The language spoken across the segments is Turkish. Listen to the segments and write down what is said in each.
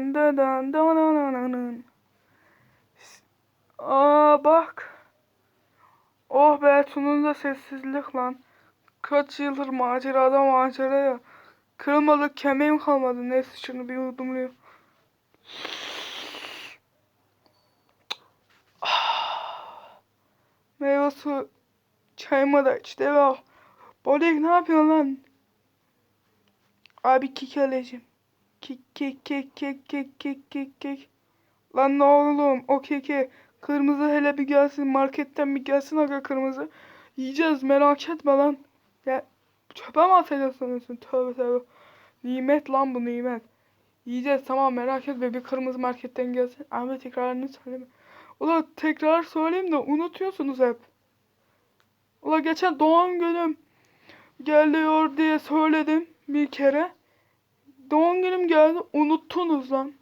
Dan dan dan dan dan dan. Aa bak. Oh be sonunda sessizlik lan. Kaç yıldır macerada maceraya. Kırılmadık kemiğim kalmadı. Neyse şunu bir yudumlayayım. Meyve su çayımı da içti ve Bodek ne yapıyorsun lan? Abi kek alacağım. Kek kek kek kek kek kek kek kek. Lan ne oğlum o keke kırmızı hele bir gelsin marketten bir gelsin aga kırmızı. Yiyeceğiz merak etme lan. Ya çöpe mi atacağız? Tövbe tövbe. Nimet lan bu nimet. Yiyeceğiz tamam merak etme bir kırmızı marketten gelsin. Ama tekrarını söyleme. Ulan tekrar söyleyeyim de unutuyorsunuz hep. Ulan geçen doğum günüm geliyor diye söyledim bir kere. Doğum günüm geldi unuttunuz lan.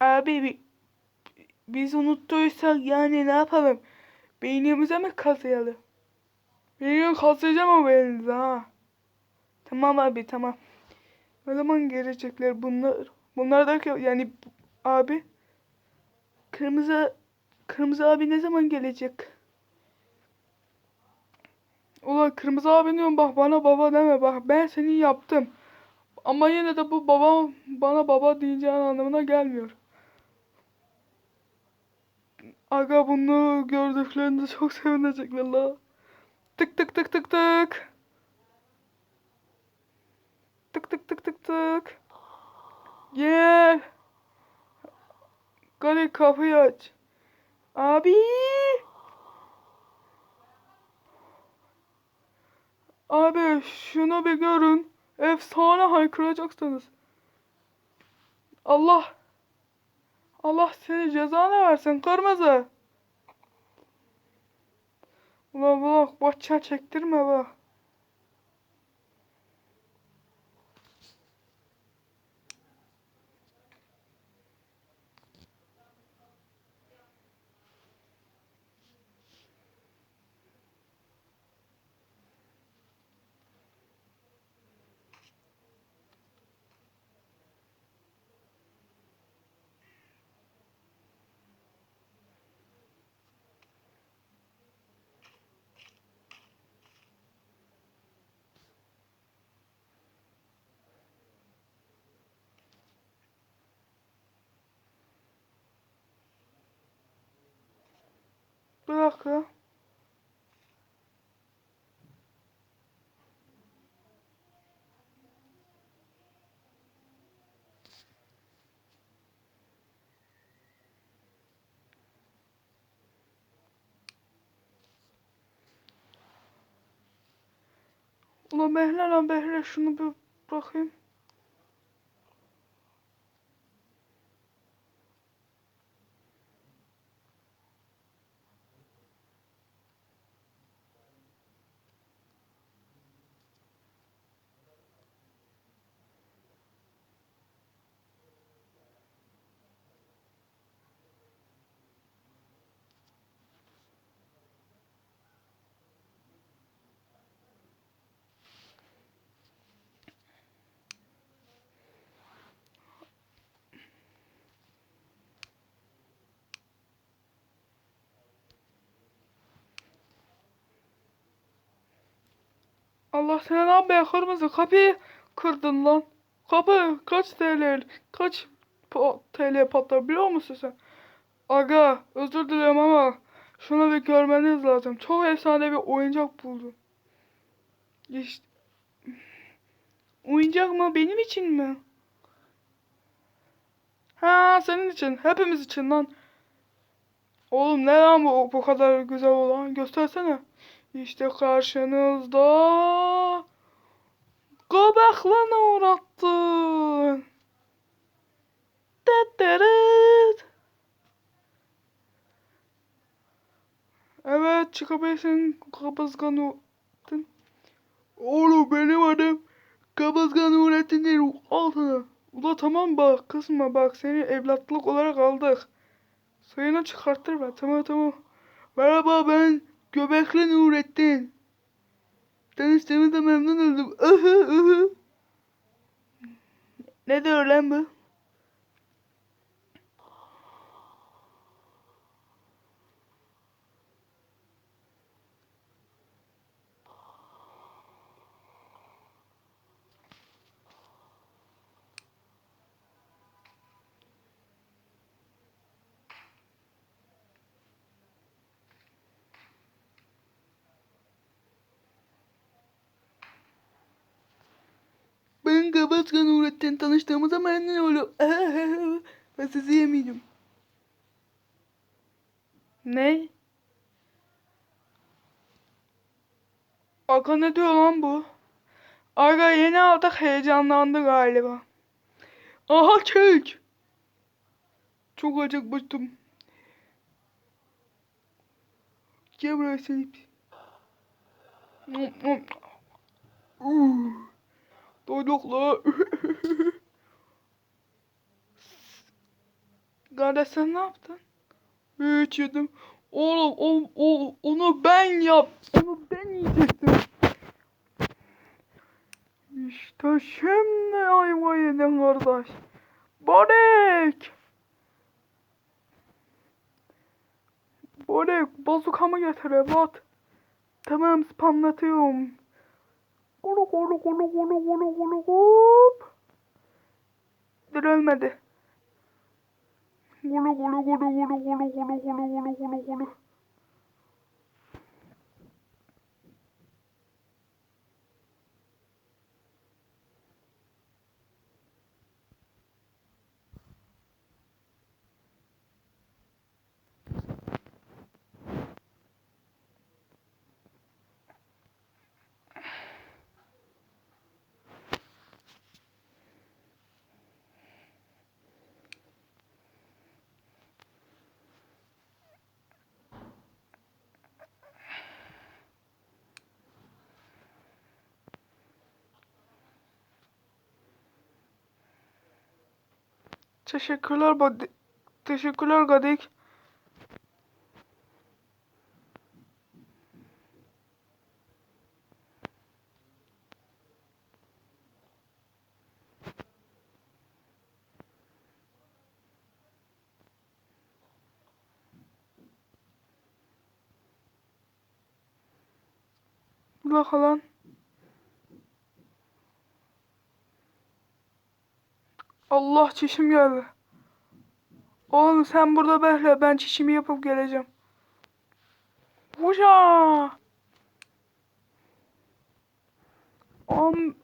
Abi bi- biz unuttuysak yani ne yapalım? Beynimize mi kazıyalım? Beynimi kazıyacağım ama beyninize ha. Tamam abi tamam. Ne zaman gelecekler bunlar? Bunlar derken yani abi kırmızı kırmızı abi ne zaman gelecek? Ulan kırmızı abi diyorum bak bana baba deme bak ben seni yaptım. Ama yine de bu baba bana baba diyeceğin anlamına gelmiyor. Aga bunu gördüklerinde çok sevinecekler la. Tık tık tık tık tık. Tık tık tık tık tık. Gel. Hadi kapıyı aç. Abi. Abi şunu bir görün. Efsane haykıracaksınız. Allah. Allah seni cezanı versin kırmızı. Ulan bak boşça çektirme bak. Bir dakika. Ulan Behle lan Behle şunu bir bırakayım. Allah seni lan be kırmızı kapıyı kırdın lan. Kapı kaç TL kaç TL patlar biliyor musun sen? Aga özür dilerim ama şunu bir görmeniz lazım. Çok efsane bir oyuncak buldum. İşte oyuncak mı benim için mi? Ha senin için hepimiz için lan. Oğlum ne lan bu bu kadar güzel olan göstersene. İşte karşınızda Göbeklen'e uğrattın. Dıdırıt. Evet çıkabilirsin kabızgan Nurettin. Oğlum benim adım kabızgan Nurettin değil altına. Ula tamam bak kızma bak seni evlatlık olarak aldık. Sayını çıkarttır be tamam tamam. Merhaba ben Göbekli Nurettin. Tanıştığımda memnun oldum. Ihı ıhı. Ne diyor lan bu? Ben Gabaskan Nurettin tanıştığımıza memnun oldum. ben sizi yemeyeceğim. Ne? Aga ne diyor lan bu? Aga yeni aldık heyecanlandı galiba. Aha kek. Çok acıkmıştım. Gel buraya nom. Uh. Doyduk la. Kardeş sen ne yaptın? Hiç yedim. Oğlum o, o, onu ben yap. Onu ben yiyecektim. İşte şimdi ayva yedin kardeş. Barek. Barek bazukamı getir evat. Tamam spamlatıyorum. Kolu kolu yeme yeme yeme yeme hop. Dur ölmedi. Kolu kolu kolu kolu kolu kolu kolu kolu yeme yeme. Teşekkürler Badi. Teşekkürler Gadik. Bırak lan. Allah çişim geldi. Oğlum sen burada bekle ben çişimi yapıp geleceğim. Hoca. 10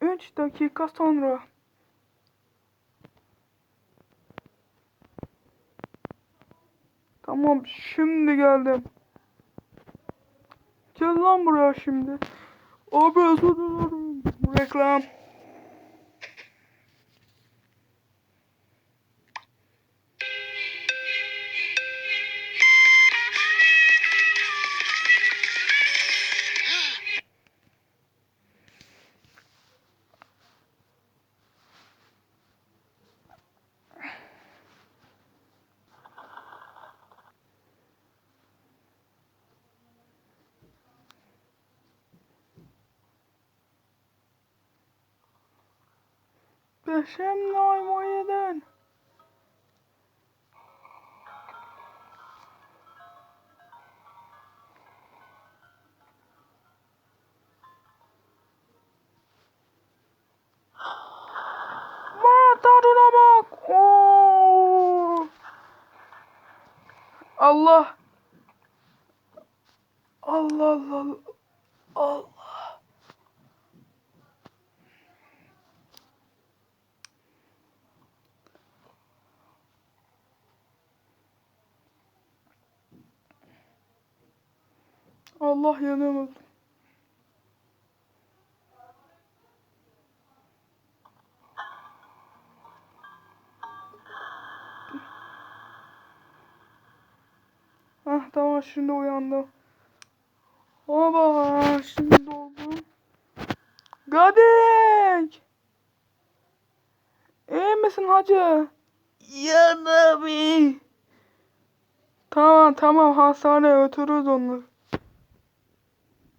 3 dakika sonra. Tamam şimdi geldim. Gel lan buraya şimdi. Abi özür dilerim. Reklam. شیم نه مایه Allah yanımız. Ah tamam şimdi uyandım. Baba şimdi oldum. Gadik! İyi misin hacı? Yanım Tamam tamam hastaneye götürürüz onu.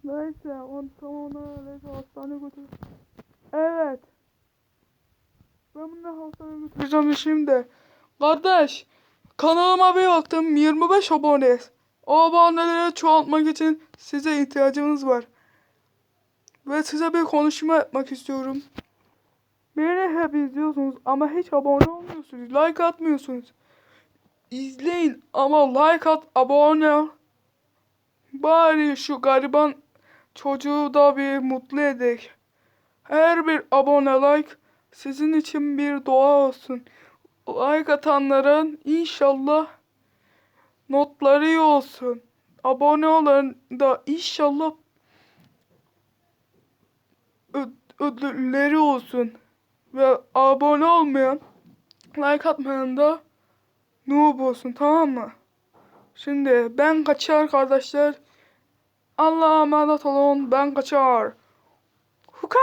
Neyse onu tamam öyle hastaneye götür. Evet. Ben bunu hastaneye götüreceğim şimdi. Kardeş kanalıma bir baktım 25 aboneyiz. O aboneleri çoğaltmak için size ihtiyacımız var. Ve size bir konuşma yapmak istiyorum. Beni hep izliyorsunuz ama hiç abone olmuyorsunuz. Like atmıyorsunuz. İzleyin ama like at, abone. Bari şu gariban çocuğu da bir mutlu edek. Her bir abone like sizin için bir dua olsun. Like atanların inşallah notları iyi olsun. Abone olan da inşallah ödülleri olsun. Ve abone olmayan, like atmayan da noob olsun tamam mı? Şimdi ben kaçar kardeşler. Allah'a emanet olun. Ben kaçar. Huka!